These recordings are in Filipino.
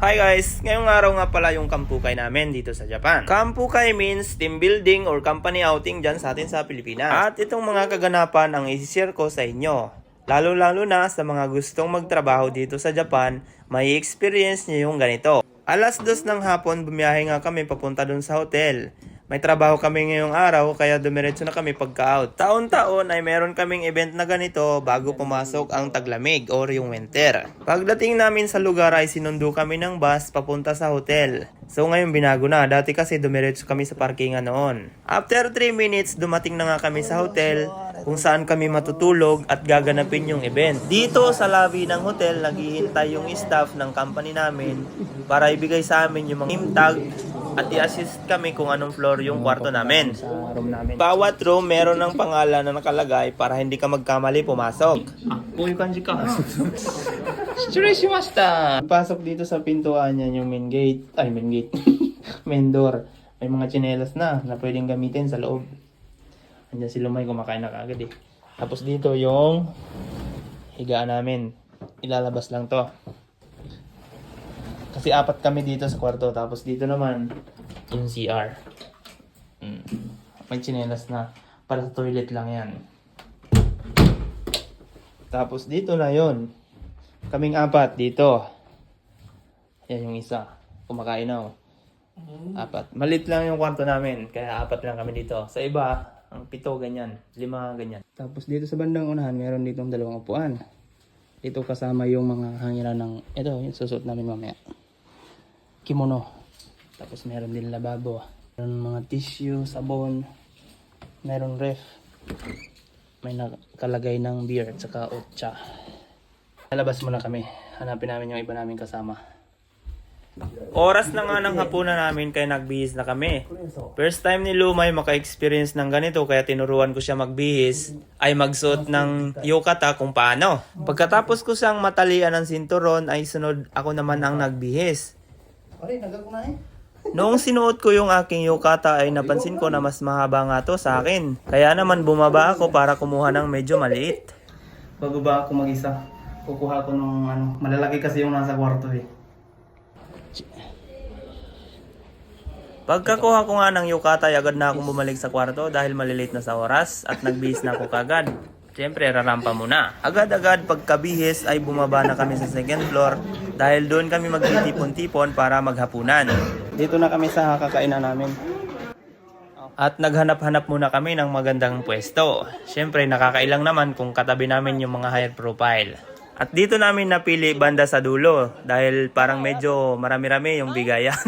Hi guys! Ngayong araw nga pala yung Kampukay namin dito sa Japan. Kampukay means team building or company outing dyan sa atin sa Pilipinas. At itong mga kaganapan ang isi-share ko sa inyo. Lalo-lalo na sa mga gustong magtrabaho dito sa Japan, may experience nyo yung ganito. Alas dos ng hapon, bumiyahe nga kami papunta dun sa hotel. May trabaho kami ngayong araw kaya dumiretso na kami pagka-out. Taon-taon ay meron kaming event na ganito bago pumasok ang taglamig or yung winter. Pagdating namin sa lugar ay sinundo kami ng bus papunta sa hotel. So ngayon binago na, dati kasi dumiretso kami sa parkingan noon. After 3 minutes, dumating na nga kami sa hotel kung saan kami matutulog at gaganapin yung event. Dito sa lobby ng hotel, naghihintay yung staff ng company namin para ibigay sa amin yung mga name tag at i-assist kami kung anong floor yung kwarto namin. Bawat room meron ng pangalan na nakalagay para hindi ka magkamali pumasok. Ah, Shireshimashita! Pasok dito sa pintuan niya yung main gate. Ay, main gate. main door. May mga tsinelas na na pwedeng gamitin sa loob. Andiyan si Lumay kumakain na kagad eh. Tapos dito yung higaan namin. Ilalabas lang to. Kasi apat kami dito sa kwarto. Tapos dito naman, yung CR. Mm. May tsinelas na. Para sa toilet lang yan. Tapos dito na yon Kaming apat dito. Yan yung isa. Kumakain na oh. Apat. Malit lang yung kwarto namin. Kaya apat lang kami dito. Sa iba, ang pito ganyan. Lima ganyan. Tapos dito sa bandang unahan, meron ditong dalawang upuan. Dito kasama yung mga hangiran ng, ito, yung susuot namin mamaya. Kimono. Tapos meron din lababo. Meron mga tissue, sabon. Meron ref. May nakalagay ng beer at saka otcha. Lalabas muna kami. Hanapin namin yung iba namin kasama. Oras na nga ng hapunan namin kaya nagbihis na kami. First time ni Lumay maka-experience ng ganito kaya tinuruan ko siya magbihis ay magsuot ng yukata kung paano. Pagkatapos ko siyang matalian ng sinturon ay sunod ako naman ang nagbihis. Noong sinuot ko yung aking yukata ay napansin ko na mas mahaba nga to sa akin. Kaya naman bumaba ako para kumuha ng medyo maliit. Bababa ako mag-isa. Kukuha ko ng ano, malalaki kasi yung nasa kwarto eh. Pagkakuha ko nga ng yukata, ay agad na akong bumalik sa kwarto dahil malilate na sa oras at nagbihis na ako kagad. Siyempre, rarampa muna. Agad-agad pagkabihis ay bumaba na kami sa second floor dahil doon kami magtitipon-tipon para maghapunan. Dito na kami sa kakainan namin. At naghanap-hanap muna kami ng magandang pwesto. Siyempre, nakakailang naman kung katabi namin yung mga higher profile. At dito namin napili banda sa dulo dahil parang medyo marami-rami yung bigayan.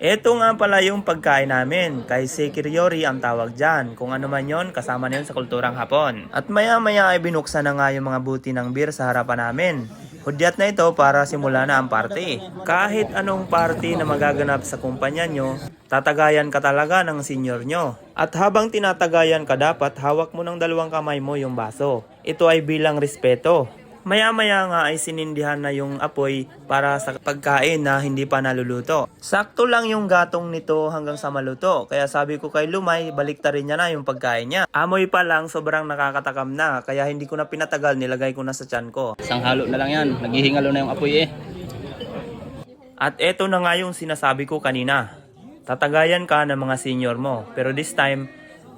Ito nga pala yung pagkain namin. Kay Sekiryori ang tawag dyan. Kung ano man yon, kasama na yun sa kulturang Hapon. At maya-maya ay binuksan na nga yung mga buti ng beer sa harapan namin. Hudyat na ito para simula na ang party. Kahit anong party na magaganap sa kumpanya nyo, tatagayan ka talaga ng senior nyo. At habang tinatagayan ka dapat, hawak mo ng dalawang kamay mo yung baso. Ito ay bilang respeto. Maya-maya nga ay sinindihan na yung apoy para sa pagkain na hindi pa naluluto. Sakto lang yung gatong nito hanggang sa maluto. Kaya sabi ko kay Lumay, baliktarin niya na yung pagkain niya. Amoy pa lang, sobrang nakakatakam na. Kaya hindi ko na pinatagal, nilagay ko na sa tiyan ko. Isang halo na lang yan. Naghihingalo na yung apoy eh. At eto na nga yung sinasabi ko kanina. Tatagayan ka ng mga senior mo. Pero this time,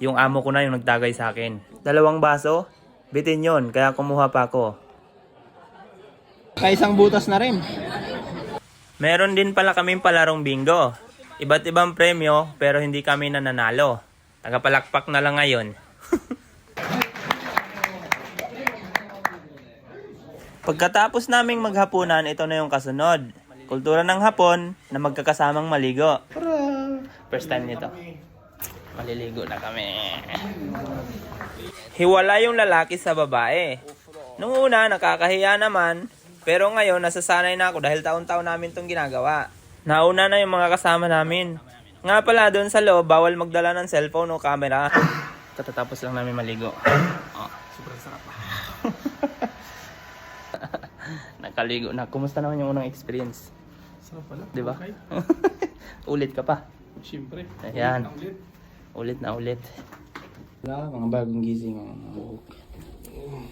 yung amo ko na yung nagtagay sa akin. Dalawang baso, bitin yon kaya kumuha pa ako. Kaisang butas na rin. Meron din pala kaming palarong bingo. Iba't ibang premyo pero hindi kami nananalo. Tagapalakpak na lang ngayon. Pagkatapos naming maghapunan, ito na yung kasunod. Kultura ng hapon na magkakasamang maligo. First time nito. Maliligo na kami. Hiwala yung lalaki sa babae. Nung una, nakakahiya naman. Pero ngayon, nasasanay na ako dahil taon-taon namin itong ginagawa. Nauna na yung mga kasama namin. Nga pala, doon sa loob, bawal magdala ng cellphone o camera. Katatapos lang namin maligo. Oh, sobrang sarap. Nakaligo na. Kumusta naman yung unang experience? Sarap pala. Di ba? Okay. ulit ka pa. Siyempre. Ayan. Ang lit. Ulit na ulit. Wala, mga bagong gising.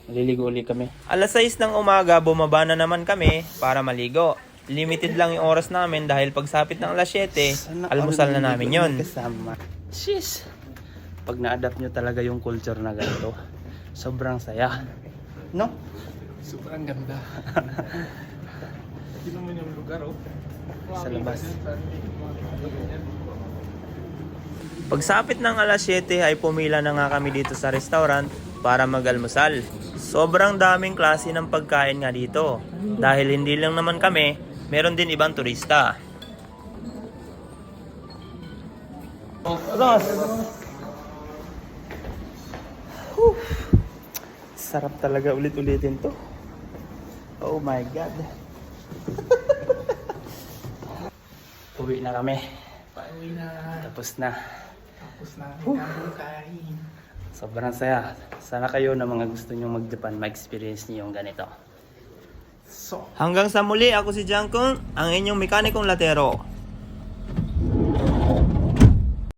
Maliligo ulit kami. Alas 6 ng umaga, bumaba na naman kami para maligo. limited lang yung oras namin dahil pagsapit ng alas 7, Sana almusal na namin yon. Kasama. Pag na-adapt nyo talaga yung culture na ganito, sobrang saya. No? Sobrang ganda. Hindi naman yung lugar, oh. Sa labas. Pagsapit ng alas 7 ay pumila na nga kami dito sa restaurant para mag-almusal. Sobrang daming klase ng pagkain nga dito. Dahil hindi lang naman kami, meron din ibang turista. Ross! Sarap talaga ulit-ulitin to. Oh my God. Uwi na kami. Pauwi na. Tapos na. Tapos na ang kain. Sobrang saya. Sana kayo na mga gusto nyo mag-Japan, ma-experience niyo yung ganito. So, Hanggang sa muli, ako si Jankong, ang inyong mekanikong latero.